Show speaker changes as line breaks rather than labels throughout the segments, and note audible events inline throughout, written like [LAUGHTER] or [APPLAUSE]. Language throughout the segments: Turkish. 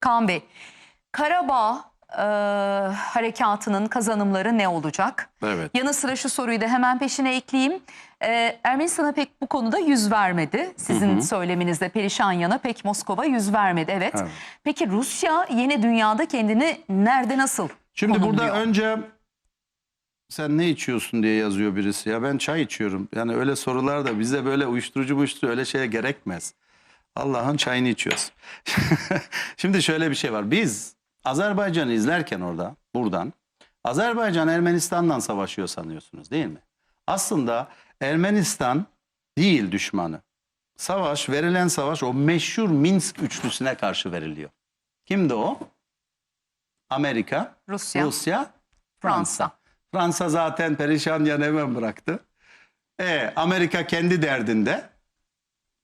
Kaan Bey, Karabağ e, harekatının kazanımları ne olacak?
Evet.
Yanı sıra şu soruyu da hemen peşine ekleyeyim. E, Ermenistan'a pek bu konuda yüz vermedi. Sizin söyleminizde perişan yana pek Moskova yüz vermedi. Evet.
Evet.
Peki Rusya yeni dünyada kendini nerede nasıl
Şimdi
konumluyor?
burada önce sen ne içiyorsun diye yazıyor birisi. Ya ben çay içiyorum. Yani öyle sorular da bize böyle uyuşturucu uyuşturucu öyle şeye gerekmez. Allah'ın çayını içiyoruz. [LAUGHS] Şimdi şöyle bir şey var. Biz Azerbaycan'ı izlerken orada buradan Azerbaycan Ermenistan'dan savaşıyor sanıyorsunuz değil mi? Aslında Ermenistan değil düşmanı. Savaş, verilen savaş o meşhur Minsk üçlüsüne karşı veriliyor. Kimdi o? Amerika,
Rusya,
Rusya,
Fransa.
Fransa zaten perişan yan hemen bıraktı. E, Amerika kendi derdinde.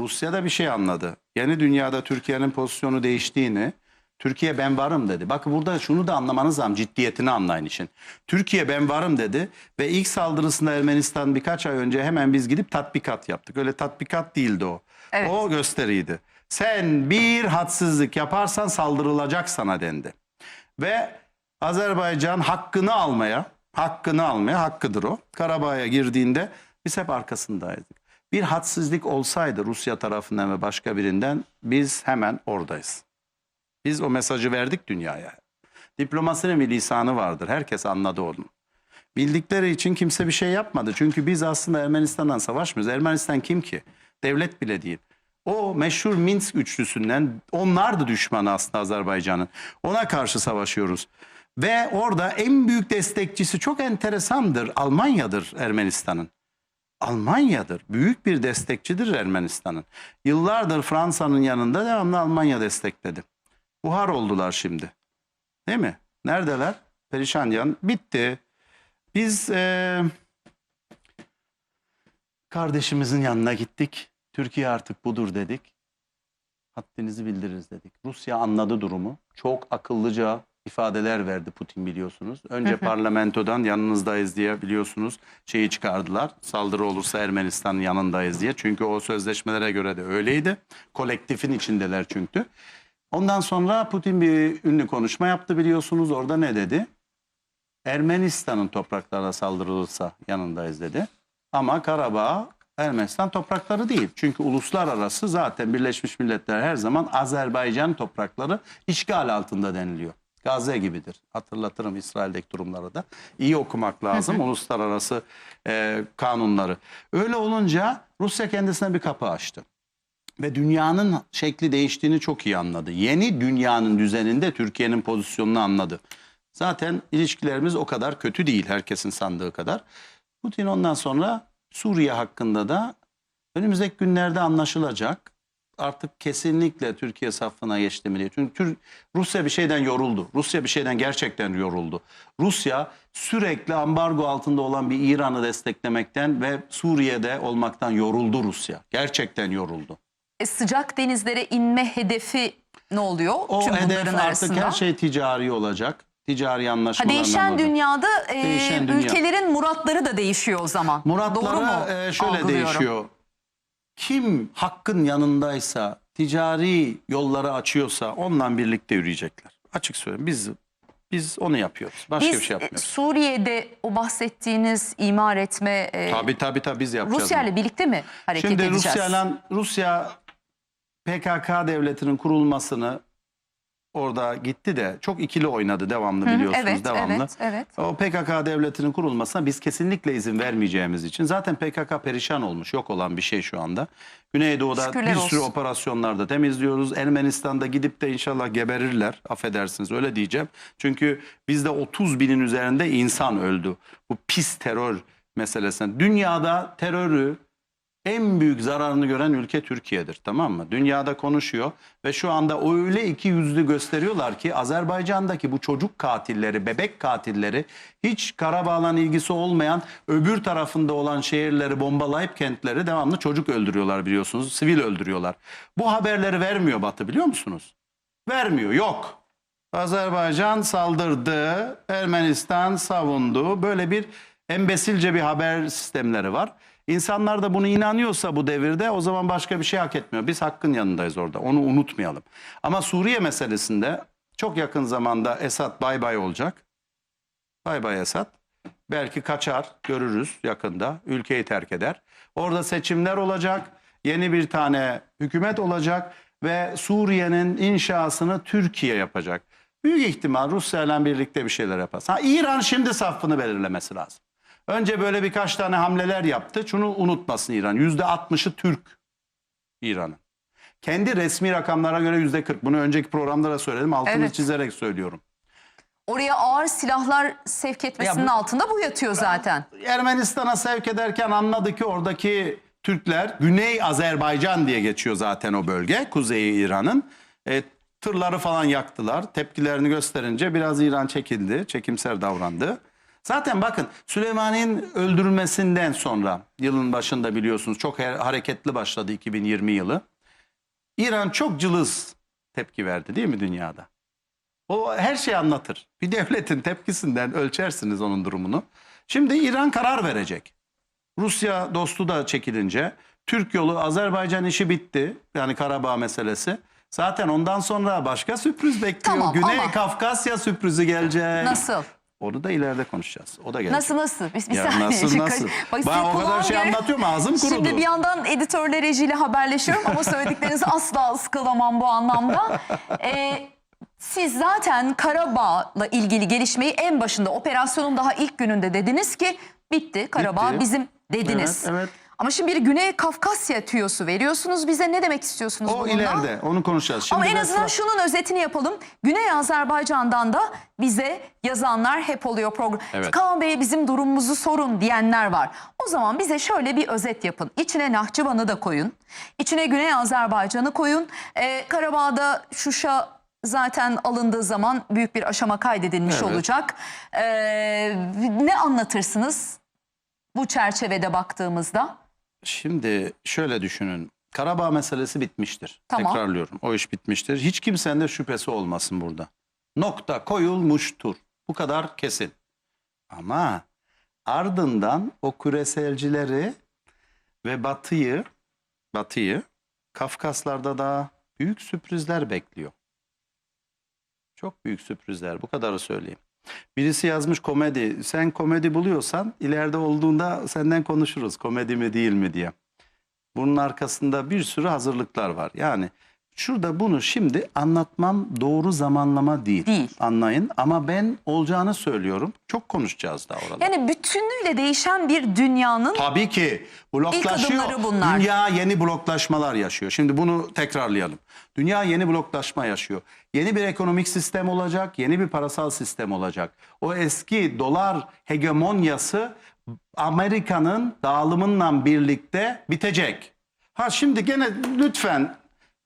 Rusya da bir şey anladı. Yeni dünyada Türkiye'nin pozisyonu değiştiğini, Türkiye ben varım dedi. Bakın burada şunu da anlamanız lazım, ciddiyetini anlayın işin. Türkiye ben varım dedi ve ilk saldırısında Ermenistan birkaç ay önce hemen biz gidip tatbikat yaptık. Öyle tatbikat değildi o.
Evet.
O gösteriydi. Sen bir hadsizlik yaparsan saldırılacak sana dendi. Ve Azerbaycan hakkını almaya, hakkını almaya hakkıdır o. Karabağ'a girdiğinde biz hep arkasındaydık. Bir hadsizlik olsaydı Rusya tarafından ve başka birinden biz hemen oradayız. Biz o mesajı verdik dünyaya. Diplomasinin bir lisanı vardır. Herkes anladı onu. Bildikleri için kimse bir şey yapmadı. Çünkü biz aslında Ermenistan'dan savaşmıyoruz. Ermenistan kim ki? Devlet bile değil. O meşhur Minsk üçlüsünden onlar da düşmanı aslında Azerbaycan'ın. Ona karşı savaşıyoruz. Ve orada en büyük destekçisi çok enteresandır. Almanya'dır Ermenistan'ın. Almanya'dır. Büyük bir destekçidir Ermenistan'ın. Yıllardır Fransa'nın yanında devamlı Almanya destekledi. Buhar oldular şimdi. Değil mi? Neredeler? Perişan yan. Bitti. Biz eee, kardeşimizin yanına gittik. Türkiye artık budur dedik. Haddinizi bildiririz dedik. Rusya anladı durumu. Çok akıllıca ifadeler verdi Putin biliyorsunuz. Önce parlamentodan yanınızdayız diye biliyorsunuz şeyi çıkardılar. Saldırı olursa Ermenistan'ın yanındayız diye. Çünkü o sözleşmelere göre de öyleydi. Kolektifin içindeler çünkü. Ondan sonra Putin bir ünlü konuşma yaptı biliyorsunuz. Orada ne dedi? Ermenistan'ın topraklarına saldırılırsa yanındayız dedi. Ama Karabağ Ermenistan toprakları değil. Çünkü uluslararası zaten Birleşmiş Milletler her zaman Azerbaycan toprakları işgal altında deniliyor. Gazze gibidir. Hatırlatırım İsrail'deki durumları da. İyi okumak lazım uluslararası e, kanunları. Öyle olunca Rusya kendisine bir kapı açtı. Ve dünyanın şekli değiştiğini çok iyi anladı. Yeni dünyanın düzeninde Türkiye'nin pozisyonunu anladı. Zaten ilişkilerimiz o kadar kötü değil herkesin sandığı kadar. Putin ondan sonra Suriye hakkında da önümüzdeki günlerde anlaşılacak. Artık kesinlikle Türkiye safına geçti mi diye. Çünkü Tür- Rusya bir şeyden yoruldu. Rusya bir şeyden gerçekten yoruldu. Rusya sürekli ambargo altında olan bir İran'ı desteklemekten ve Suriye'de olmaktan yoruldu Rusya. Gerçekten yoruldu.
E, sıcak denizlere inme hedefi ne oluyor?
O
Tüm
hedef artık
arasında.
her şey ticari olacak. Ticari anlaşmalarla.
değişen
olacak.
dünyada e,
Değişen dünya.
ülkelerin muratları da değişiyor o zaman. Doğru mu?
Muratlara e, şöyle değişiyor. Kim hakkın yanındaysa, ticari yolları açıyorsa onunla birlikte yürüyecekler. Açık söyleyeyim biz biz onu yapıyoruz. Başka
Biz
bir şey
e,
yapmıyoruz.
Suriye'de o bahsettiğiniz imar etme e,
Tabii tabii tabii biz yapacağız.
Rusya ile birlikte mi hareket
Şimdi
edeceğiz?
Rusya'yla Rusya PKK devletinin kurulmasını orada gitti de çok ikili oynadı devamlı biliyorsunuz
evet,
devamlı.
evet, evet.
O PKK devletinin kurulmasına biz kesinlikle izin vermeyeceğimiz için zaten PKK perişan olmuş yok olan bir şey şu anda. Güneydoğu'da
Şükürler
bir sürü
olsun.
operasyonlarda temizliyoruz. Ermenistan'da gidip de inşallah geberirler affedersiniz öyle diyeceğim. Çünkü bizde 30 binin üzerinde insan öldü bu pis terör meselesine. Dünyada terörü en büyük zararını gören ülke Türkiye'dir tamam mı? Dünyada konuşuyor ve şu anda öyle iki yüzlü gösteriyorlar ki Azerbaycan'daki bu çocuk katilleri, bebek katilleri hiç Karabağ'la ilgisi olmayan öbür tarafında olan şehirleri bombalayıp kentleri devamlı çocuk öldürüyorlar biliyorsunuz. Sivil öldürüyorlar. Bu haberleri vermiyor Batı biliyor musunuz? Vermiyor yok. Azerbaycan saldırdı, Ermenistan savundu. Böyle bir embesilce bir haber sistemleri var. İnsanlar da bunu inanıyorsa bu devirde o zaman başka bir şey hak etmiyor. Biz hakkın yanındayız orada. Onu unutmayalım. Ama Suriye meselesinde çok yakın zamanda Esad bay bay olacak. Bay bay Esad. Belki kaçar, görürüz yakında. Ülkeyi terk eder. Orada seçimler olacak. Yeni bir tane hükümet olacak ve Suriye'nin inşasını Türkiye yapacak. Büyük ihtimal Rusya ile birlikte bir şeyler yapar. Ha, İran şimdi safını belirlemesi lazım. Önce böyle birkaç tane hamleler yaptı. Şunu unutmasın İran. Yüzde 60'ı Türk İran'ın. Kendi resmi rakamlara göre yüzde 40. Bunu önceki programda da söyledim. Altını
Evet.
çizerek söylüyorum.
Oraya ağır silahlar sevk etmesinin
Ya bu-
altında bu yatıyor zaten.
Ermenistan'a sevk ederken anladı ki oradaki Türkler Güney Azerbaycan diye geçiyor zaten o bölge. Kuzeyi İran'ın. E, tırları falan yaktılar. Tepkilerini gösterince biraz İran çekildi. Çekimser davrandı. Zaten bakın Süleymani'nin öldürülmesinden sonra yılın başında biliyorsunuz çok hareketli başladı 2020 yılı. İran çok cılız tepki verdi değil mi dünyada? O her şeyi anlatır. Bir devletin tepkisinden ölçersiniz onun durumunu. Şimdi İran karar verecek. Rusya dostu da çekilince Türk yolu Azerbaycan işi bitti. Yani Karabağ meselesi. Zaten ondan sonra başka sürpriz bekliyor.
Tamam,
Güney
ama-
Kafkasya sürprizi gelecek.
Nasıl?
Onu da ileride konuşacağız. O da gelecek.
Nasıl nasıl? Bir, bir
Ya
saniye.
nasıl, nasıl?
Bak,
Ben o kadar şey anlatıyorum, ağzım kurudu.
Şimdi bir yandan editörle rejiyle haberleşiyorum ama söylediklerinizi [LAUGHS] asla ıskalamam bu anlamda. Ee, siz zaten Karabağ'la ilgili gelişmeyi en başında operasyonun daha ilk gününde dediniz ki bitti Karabağ
Bitti.
bizim dediniz.
Evet, evet.
Ama şimdi bir Güney Kafkasya tüyosu veriyorsunuz bize ne demek istiyorsunuz
O
bununla?
ileride onu konuşacağız. Şimdi
Ama en azından
sıra-
şunun özetini yapalım. Güney Azerbaycan'dan da bize yazanlar hep oluyor program.
Evet.
Kaan Bey bizim durumumuzu sorun diyenler var. O zaman bize şöyle bir özet yapın. İçine Nahçıvan'ı da koyun. İçine Güney Azerbaycan'ı koyun. Ee, Karabağ'da Şuşa zaten alındığı zaman büyük bir aşama kaydedilmiş
Evet.
olacak. Ee, ne anlatırsınız bu çerçevede baktığımızda?
Şimdi şöyle düşünün. Karabağ meselesi bitmiştir.
Tamam.
Tekrarlıyorum. O iş bitmiştir. Hiç kimsenin de şüphesi olmasın burada. Nokta koyulmuştur. Bu kadar kesin. Ama ardından o küreselcileri ve batıyı batıyı Kafkaslarda da büyük sürprizler bekliyor. Çok büyük sürprizler. Bu kadarı söyleyeyim. Birisi yazmış komedi. Sen komedi buluyorsan ileride olduğunda senden konuşuruz. Komedi mi değil mi diye. Bunun arkasında bir sürü hazırlıklar var. Yani şurada bunu şimdi anlatmam doğru zamanlama değil.
Değil.
Anlayın ama ben olacağını söylüyorum. Çok konuşacağız daha orada.
Yani bütünlüğüyle değişen bir dünyanın
Tabii ki bloklaşıyor.
adımları bunlar.
Dünya yeni bloklaşmalar yaşıyor. Şimdi bunu tekrarlayalım. Dünya yeni bloklaşma yaşıyor. Yeni bir ekonomik sistem olacak, yeni bir parasal sistem olacak. O eski dolar hegemonyası Amerika'nın dağılımınla birlikte bitecek. Ha şimdi gene lütfen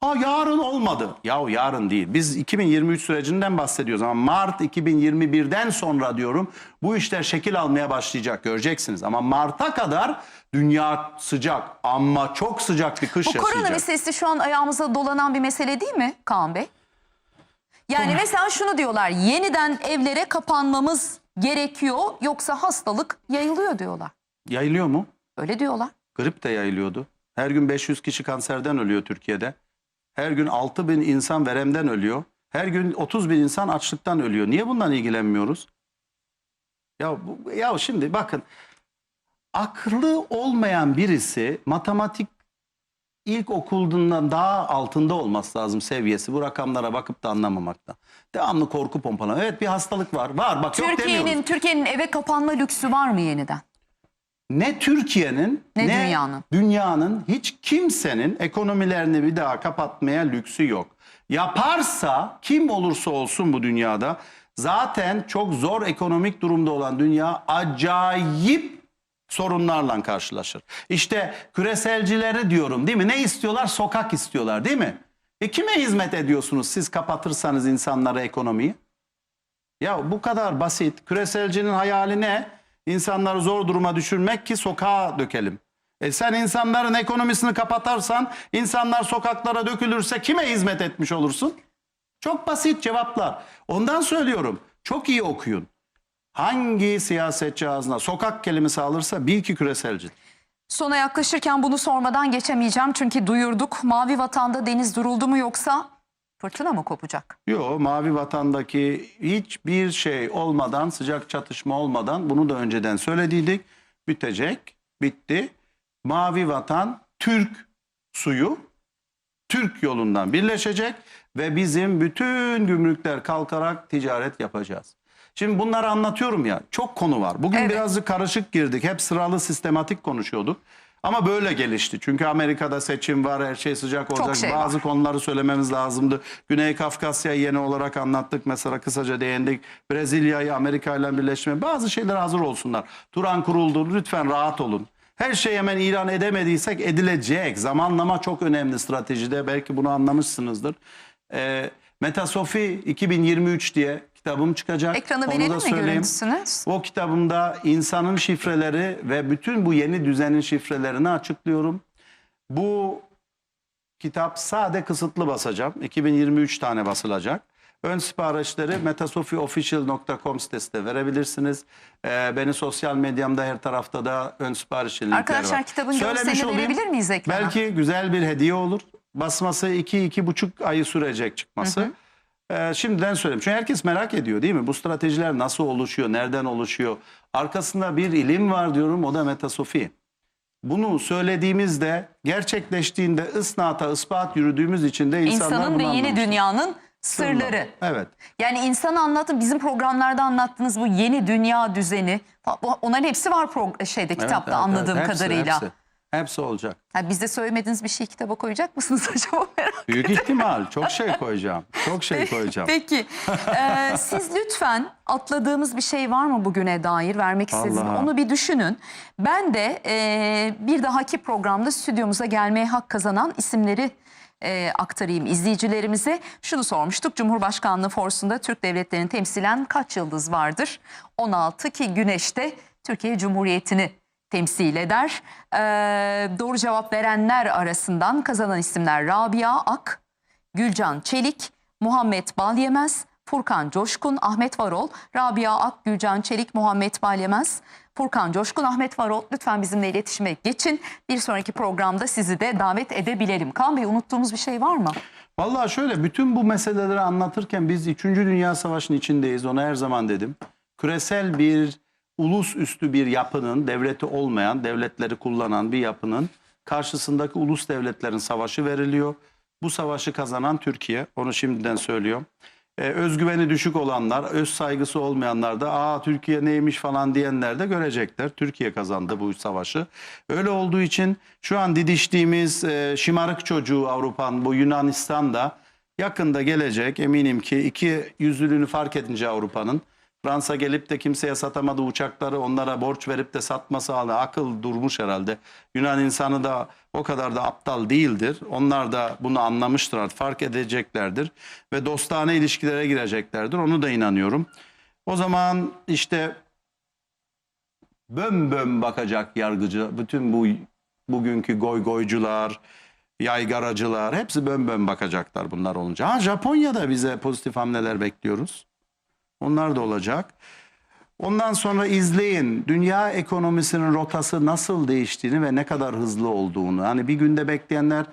Ha yarın olmadı. Ya yarın değil. Biz 2023 sürecinden bahsediyoruz ama Mart 2021'den sonra diyorum bu işler şekil almaya başlayacak göreceksiniz. Ama Mart'a kadar dünya sıcak ama çok sıcak bir kış
Bu korona
yaşayacak.
meselesi şu an ayağımıza dolanan bir mesele değil mi Kaan Bey? Yani mesela şunu diyorlar yeniden evlere kapanmamız gerekiyor yoksa hastalık yayılıyor diyorlar.
Yayılıyor mu?
Öyle diyorlar.
Grip de yayılıyordu. Her gün 500 kişi kanserden ölüyor Türkiye'de. Her gün 6 bin insan veremden ölüyor. Her gün 30 bin insan açlıktan ölüyor. Niye bundan ilgilenmiyoruz? Ya, bu- ya şimdi bakın akıllı olmayan birisi matematik ilk okulundan daha altında olması lazım seviyesi. Bu rakamlara bakıp da anlamamakta. Devamlı korku pompalama. Evet bir hastalık var. Var bak yok demiyoruz.
Türkiye'nin Türkiye'nin eve kapanma lüksü var mı yeniden?
Ne Türkiye'nin
Ne dünyanın.
dünyanın hiç kimsenin ekonomilerini bir daha kapatmaya lüksü yok. Yaparsa kim olursa olsun bu dünyada zaten çok zor ekonomik durumda olan dünya acayip sorunlarla karşılaşır. İşte küreselcileri diyorum değil mi? Ne istiyorlar? Sokak istiyorlar değil mi? E kime hizmet ediyorsunuz siz kapatırsanız insanlara ekonomiyi? Ya bu kadar basit. Küreselcinin hayali ne? İnsanları zor duruma düşürmek ki sokağa dökelim. E sen insanların ekonomisini kapatarsan, insanlar sokaklara dökülürse kime hizmet etmiş olursun? Çok basit cevaplar. Ondan söylüyorum. Çok iyi okuyun. Hangi siyasetçi ağzına sokak kelimesi alırsa bil ki küreselci.
Sona yaklaşırken bunu sormadan geçemeyeceğim çünkü duyurduk. Mavi Vatan'da deniz duruldu mu yoksa fırtına mı kopacak?
Yok Mavi Vatan'daki hiçbir şey olmadan sıcak çatışma olmadan bunu da önceden söylediydik. Bitecek, bitti. Mavi Vatan Türk suyu Türk yolundan birleşecek ve bizim bütün gümrükler kalkarak ticaret yapacağız. Şimdi bunları anlatıyorum ya çok konu var. Bugün
Evet.
birazcık karışık girdik. Hep sıralı sistematik konuşuyorduk. Ama böyle gelişti. Çünkü Amerika'da seçim var, her şey sıcak olacak.
şey
Bazı
var.
konuları söylememiz lazımdı. Güney Kafkasya yeni olarak anlattık. Mesela kısaca değindik. Brezilya'yı Amerika ile birleşme. Bazı şeyler hazır olsunlar. Turan kuruldu. Lütfen rahat olun. Her şey hemen ilan edemediysek edilecek. Zamanlama çok önemli stratejide. Belki bunu anlamışsınızdır. Ee, Metasofi 2023 diye kitabım çıkacak.
Ekranı
Onu
verelim
da
mi
söyleyeyim.
görüntüsünü?
O kitabımda insanın şifreleri ve bütün bu yeni düzenin şifrelerini açıklıyorum. Bu kitap sade kısıtlı basacağım. 2023 tane basılacak. Ön siparişleri metasofiofficial.com sitesinde verebilirsiniz. Ee, beni sosyal medyamda her tarafta da ön sipariş linkleri
Arkadaşlar
var.
kitabın
Söylemiş
görselini
olayım.
verebilir miyiz ekrana?
Belki güzel bir hediye olur. Basması 2-2,5 ayı sürecek çıkması. Ee, şimdiden söyleyeyim. Çünkü herkes merak ediyor değil mi? Bu stratejiler nasıl oluşuyor? Nereden oluşuyor? Arkasında bir ilim var diyorum. O da metasofi. Bunu söylediğimizde gerçekleştiğinde ısnata ispat yürüdüğümüz için de insanlar
İnsanın ve
bunu
yeni
anlamıştır.
dünyanın sırları.
Evet.
Yani insanı anlatın bizim programlarda anlattığınız bu yeni dünya düzeni onların hepsi var pro- şeyde kitapta
evet,
anladığım
evet. Hepsi,
kadarıyla.
Hepsi, hepsi olacak.
Ha, bizde söylemediğiniz bir şey kitaba koyacak mısınız [LAUGHS] acaba merak
Büyük ihtimal. Çok şey koyacağım. Çok şey koyacağım.
Peki. Ee, siz lütfen atladığımız bir şey var mı bugüne dair vermek istediğiniz?
Allah.
Onu bir düşünün. Ben de e, bir dahaki programda stüdyomuza gelmeye hak kazanan isimleri e, aktarayım izleyicilerimize. Şunu sormuştuk. Cumhurbaşkanlığı forsunda Türk devletlerini temsilen kaç yıldız vardır? 16 ki Güneş'te Türkiye Cumhuriyeti'ni temsil eder. Ee, doğru cevap verenler arasından kazanan isimler Rabia Ak, Gülcan Çelik, Muhammed Balyemez, Furkan Coşkun, Ahmet Varol, Rabia Ak, Gülcan Çelik, Muhammed Balyemez, Furkan Coşkun, Ahmet Varol lütfen bizimle iletişime geçin. Bir sonraki programda sizi de davet edebilelim. Kaan Bey unuttuğumuz bir şey var mı?
Vallahi şöyle bütün bu meseleleri anlatırken biz 3. Dünya Savaşı'nın içindeyiz. Onu her zaman dedim. Küresel bir ulus üstü bir yapının, devleti olmayan, devletleri kullanan bir yapının karşısındaki ulus devletlerin savaşı veriliyor. Bu savaşı kazanan Türkiye. Onu şimdiden söylüyorum. Ee, özgüveni düşük olanlar, öz saygısı olmayanlar da aa Türkiye neymiş falan diyenler de görecekler. Türkiye kazandı bu savaşı. Öyle olduğu için şu an didiştiğimiz e, şımarık çocuğu Avrupa'nın bu Yunanistan'da yakında gelecek eminim ki iki yüzlülüğünü fark edince Avrupa'nın Fransa gelip de kimseye satamadığı uçakları onlara borç verip de satması hala akıl durmuş herhalde. Yunan insanı da o kadar da aptal değildir. Onlar da bunu anlamıştır artık fark edeceklerdir ve dostane ilişkilere gireceklerdir. Onu da inanıyorum. O zaman işte böm böm bakacak yargıcı. Bütün bu bugünkü goy goycular, yaygaracılar hepsi böm böm bakacaklar bunlar olunca. Ha Japonya'da bize pozitif hamleler bekliyoruz. Onlar da olacak. Ondan sonra izleyin dünya ekonomisinin rotası nasıl değiştiğini ve ne kadar hızlı olduğunu. Hani bir günde bekleyenler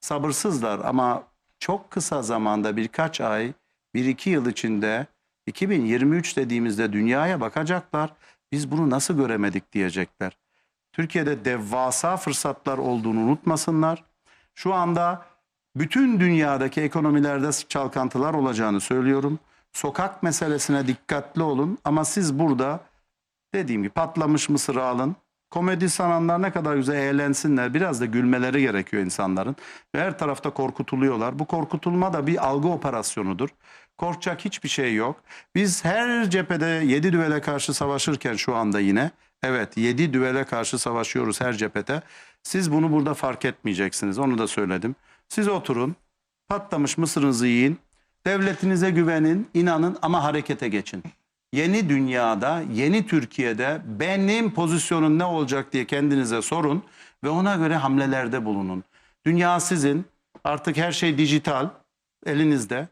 sabırsızlar ama çok kısa zamanda birkaç ay, bir iki yıl içinde 2023 dediğimizde dünyaya bakacaklar. Biz bunu nasıl göremedik diyecekler. Türkiye'de devasa fırsatlar olduğunu unutmasınlar. Şu anda bütün dünyadaki ekonomilerde çalkantılar olacağını söylüyorum. Sokak meselesine dikkatli olun ama siz burada dediğim gibi patlamış mısır alın. Komedi sananlar ne kadar güzel eğlensinler. Biraz da gülmeleri gerekiyor insanların. Ve her tarafta korkutuluyorlar. Bu korkutulma da bir algı operasyonudur. Korkacak hiçbir şey yok. Biz her cephede 7 düvele karşı savaşırken şu anda yine evet 7 düvele karşı savaşıyoruz her cephede. Siz bunu burada fark etmeyeceksiniz. Onu da söyledim. Siz oturun. Patlamış mısırınızı yiyin. Devletinize güvenin, inanın ama harekete geçin. Yeni dünyada, yeni Türkiye'de benim pozisyonum ne olacak diye kendinize sorun ve ona göre hamlelerde bulunun. Dünya sizin, artık her şey dijital, elinizde.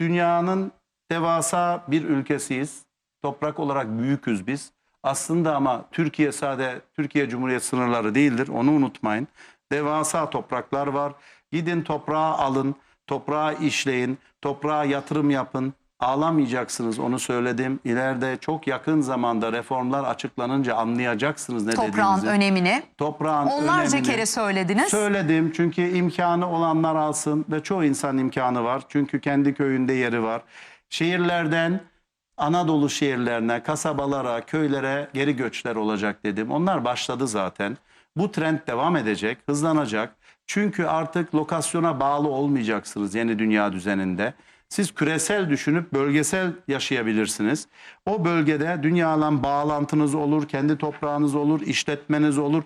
Dünyanın devasa bir ülkesiyiz. Toprak olarak büyüküz biz Aslında ama Türkiye sade Türkiye Cumhuriyeti sınırları değildir. Onu unutmayın. Devasa topraklar var. Gidin toprağı alın, toprağı işleyin, toprağa yatırım yapın. Ağlamayacaksınız onu söyledim. İleride çok yakın zamanda reformlar açıklanınca anlayacaksınız ne
Toprağın
dediğimizi.
önemini
Toprağın
onlarca
önemini.
kere söylediniz.
Söyledim çünkü imkanı olanlar alsın ve çoğu insan imkanı var. Çünkü kendi köyünde yeri var. Şehirlerden Anadolu şehirlerine, kasabalara, köylere geri göçler olacak dedim. Onlar başladı zaten. Bu trend devam edecek, hızlanacak. Çünkü artık lokasyona bağlı olmayacaksınız yeni dünya düzeninde. Siz küresel düşünüp bölgesel yaşayabilirsiniz. O bölgede dünyalan bağlantınız olur, kendi toprağınız olur, işletmeniz olur,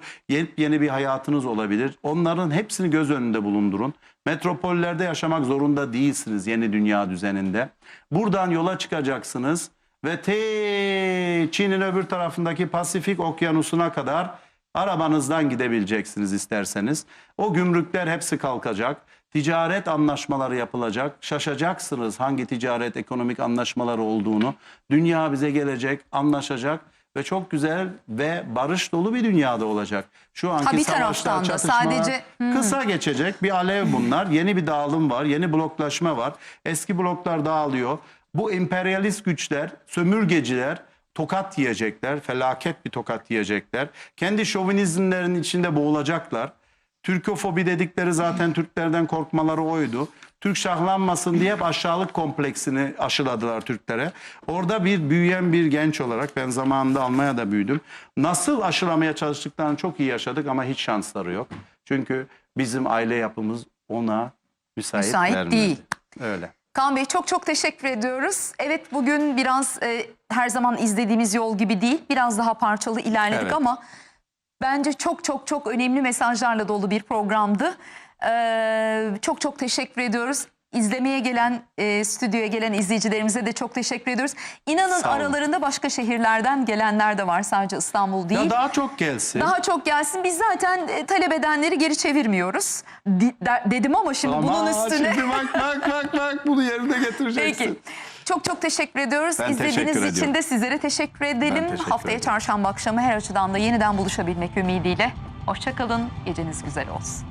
yeni bir hayatınız olabilir. Onların hepsini göz önünde bulundurun. Metropollerde yaşamak zorunda değilsiniz yeni dünya düzeninde. Buradan yola çıkacaksınız ve te Çin'in öbür tarafındaki Pasifik Okyanusu'na kadar arabanızdan gidebileceksiniz isterseniz. O gümrükler hepsi kalkacak. Ticaret anlaşmaları yapılacak. Şaşacaksınız hangi ticaret ekonomik anlaşmaları olduğunu. Dünya bize gelecek, anlaşacak ve çok güzel ve barış dolu bir dünyada olacak. Şu anki
Ha, bir
savaşlar, çatışmalar
sadece- Hmm.
kısa geçecek bir alev bunlar. Yeni bir dağılım var, yeni bloklaşma var. Eski bloklar dağılıyor. Bu emperyalist güçler, sömürgeciler tokat yiyecekler, felaket bir tokat yiyecekler. Kendi şovinizmlerinin içinde boğulacaklar. Türkofobi dedikleri zaten Türklerden korkmaları oydu. Türk şahlanmasın diye hep aşağılık kompleksini aşıladılar Türklere. Orada bir büyüyen bir genç olarak ben zamanında Almanya'da büyüdüm. Nasıl aşılamaya çalıştıklarını çok iyi yaşadık ama hiç şansları yok. Çünkü bizim aile yapımız ona müsait,
Müsait
vermedi.
değil.
Öyle.
Kaan Bey çok çok teşekkür ediyoruz. Evet bugün biraz e, her zaman izlediğimiz yol gibi değil. Biraz daha parçalı ilerledik
Evet.
ama bence çok çok çok önemli mesajlarla dolu bir programdı. Ee, çok çok teşekkür ediyoruz. İzlemeye gelen, e, stüdyoya gelen izleyicilerimize de çok teşekkür ediyoruz. İnanın
Sağ olun.
aralarında başka şehirlerden gelenler de var. Sadece İstanbul değil.
Ya daha çok gelsin.
Daha çok gelsin. Biz zaten e, talep edenleri geri çevirmiyoruz. Di- de- dedim ama şimdi
Ama
bunun üstüne...
Şimdi bak bak bak bak bunu yerine getireceksin.
Peki. Çok çok teşekkür ediyoruz.
Ben
İzlediğiniz
teşekkür
için
ediyorum.
de sizlere teşekkür edelim.
teşekkür
Haftaya
ederim.
çarşamba akşamı her açıdan da yeniden buluşabilmek ümidiyle. Hoşçakalın. Geceniz güzel olsun.